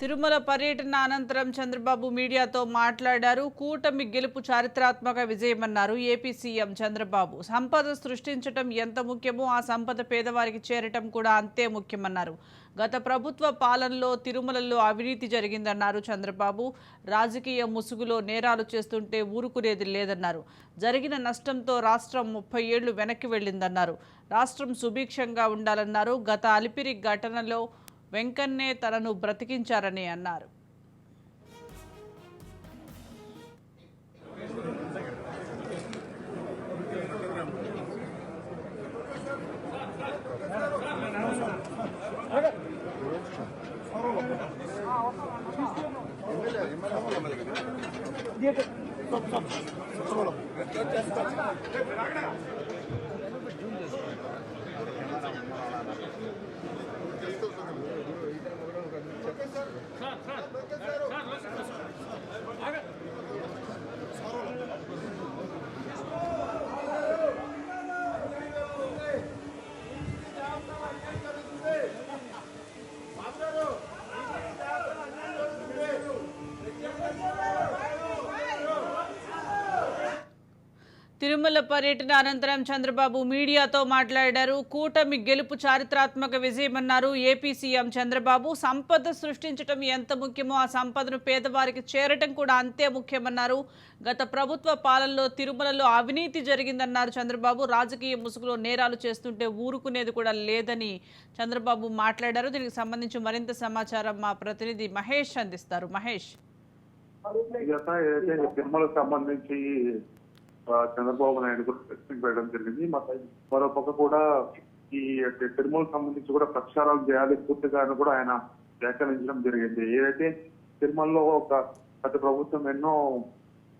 తిరుమల పర్యటన అనంతరం చంద్రబాబు మీడియాతో మాట్లాడారు. కూటమి గెలుపు చారిత్రాత్మక విజయమన్నారు ఏపీ సీఎం చంద్రబాబు. సంపద సృష్టించటం ఎంత ముఖ్యమో ఆ సంపద పేదవారికి చేరటం కూడా అంతే ముఖ్యమన్నారు. గత ప్రభుత్వ పాలనలో తిరుమలలో అవినీతి జరిగిందన్నారు చంద్రబాబు. రాజకీయ ముసుగులో నేరాలు చేస్తుంటే ఊరుకునేది లేదన్నారు. జరిగిన నష్టంతో రాష్ట్రం ముప్పై ఏళ్ళు వెనక్కి వెళ్ళిందన్నారు. రాష్ట్రం సుభిక్షంగా ఉండాలన్నారు. గత అలిపిరి ఘటనలో వెంకన్నే తనను బ్రతికించారని అన్నారు. తిరుమల పర్యటన అనంతరం చంద్రబాబు మీడియాతో మాట్లాడారు. కూటమి గెలుపు చారిత్రాత్మక విజయమన్నారు ఏపీ సీఎం చంద్రబాబు. సంపద సృష్టించడం ఎంత ముఖ్యమో ఆ సంపదను పేదవారికి చేరటం కూడా అంతే ముఖ్యమన్నారు. గత ప్రభుత్వ పాలనలో తిరుమలలో అవినీతి జరిగిందన్నారు చంద్రబాబు. రాజకీయ ముసుగులో నేరాలు చేస్తుంటే ఊరుకునేది కూడా లేదని చంద్రబాబు మాట్లాడారు. దీనికి సంబంధించి మరింత సమాచారం మా ప్రతినిధి మహేష్ అందిస్తారు. మహేష్. ఏదైతే తిరుమలకు సంబంధించి చంద్రబాబు నాయుడు కూడా ప్రశ్నకు పెట్టడం జరిగింది. మరి మరో పక్క కూడా ఈ తిరుమలకు సంబంధించి కూడా ప్రక్షాళన చేయాలి పూర్తిగా అని కూడా ఆయన వ్యాఖ్యానించడం జరిగింది. ఏదైతే తిరుమలలో ఒక గత ప్రభుత్వం ఎన్నో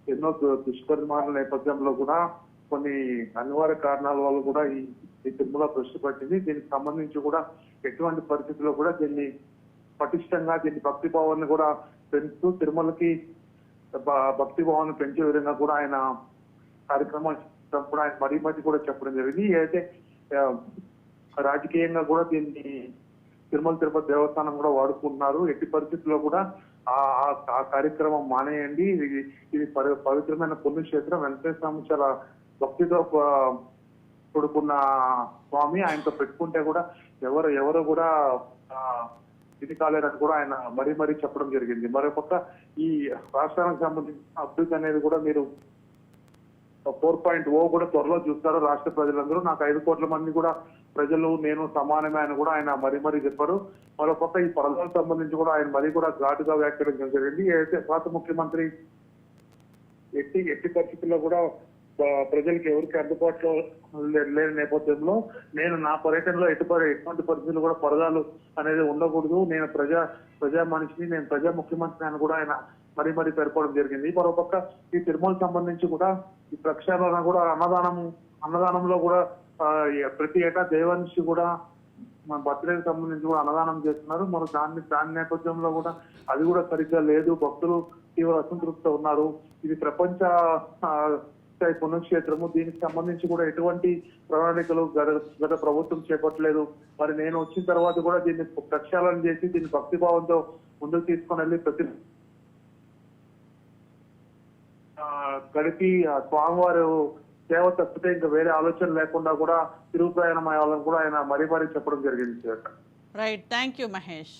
ఎన్నో దు- దుష్పరిమాణాల నేపథ్యంలో కూడా కొన్ని అనివార్య కారణాల వల్ల కూడా ఈ తిరుమల దృష్టి పట్టింది. దీనికి సంబంధించి కూడా ఎటువంటి పరిస్థితుల్లో కూడా దీన్ని పటిష్టంగా దీన్ని భక్తి భావాన్ని కూడా పెంచుతూ తిరుమలకి భక్తి భావాన్ని పెంచే విధంగా కూడా ఆయన కార్యక్రమం చెప్పడం ఆయన మరీ మరీ కూడా చెప్పడం జరిగింది. అయితే రాజకీయంగా కూడా దీన్ని తిరుమల తిరుపతి దేవస్థానం కూడా వాడుకుంటున్నారు. ఎట్టి పరిస్థితుల్లో కూడా ఆ ఆ- కార్యక్రమం మానేయండి. ఇది ఇది పవిత్రమైన పుణ్యక్షేత్రం. వెంకటేశ్వర స్వామి చాలా భక్తితో కొడుకున్న స్వామి. ఆయనతో పెట్టుకుంటే కూడా ఎవరు ఎవరు కూడా ఇది కాలేరని కూడా ఆయన మరీ మరీ చెప్పడం జరిగింది. మరోపక్క ఈ రాష్ట్రానికి సంబంధించిన అభివృద్ధి అనేది కూడా మీరు ఫోర్ పాయింట్ ఓ కూడా త్వరలో చూస్తారు రాష్ట్ర ప్రజలందరూ. నాకు ఐదు కోట్ల మంది కూడా ప్రజలు నేను సమానమే అని కూడా ఆయన మరీ మరీ చెప్పారు. కొత్త ఈ పరదాలకు సంబంధించి కూడా ఆయన మరీ కూడా ఘాటుగా వ్యాఖ్యానించడం జరిగింది. అయితే పాత ముఖ్యమంత్రి ఎట్టి ఎట్టి పరిస్థితుల్లో కూడా ప్రజలకు ఎవరికి అందుబాటులో లేని నేపథ్యంలో నేను నా పర్యటనలో ఎటు ఎటువంటి పరిస్థితులు కూడా పరదాలు అనేది ఉండకూడదు. నేను ప్రజా ప్రజా మనిషిని నేను ప్రజా ముఖ్యమంత్రి అని కూడా ఆయన మరీ మరీ పేర్కోవడం జరిగింది. మరోపక్క ఈ తిరుమల సంబంధించి కూడా ఈ ప్రక్షాళన కూడా అన్నదానం అన్నదానంలో కూడా ప్రతి ఏటా దేవానికి కూడా మన బర్త్డేకి సంబంధించి కూడా అన్నదానం చేస్తున్నారు. మరి దాన్ని దాని నేపథ్యంలో కూడా అది కూడా సరిగ్గా లేదు. భక్తులు తీవ్ర అసంతృప్తితో ఉన్నారు. ఇది ప్రపంచ స్థాయి పుణ్యక్షేత్రము దీనికి సంబంధించి కూడా ఎటువంటి ప్రణాళికలు గత ప్రభుత్వం చేపట్టలేదు. మరి నేను వచ్చిన తర్వాత కూడా దీన్ని ప్రక్షాళన చేసి దీన్ని భక్తిభావంతో ముందుకు తీసుకొని వెళ్ళి ప్రతి గడిపి స్వామివారు సేవ తప్పితే ఇంకా వేరే ఆలోచన లేకుండా కూడా తిరుగు ప్రయాణం అయ్యాలని కూడా ఆయన మరీ మరీ చెప్పడం జరిగింది sir. Right thank you Mahesh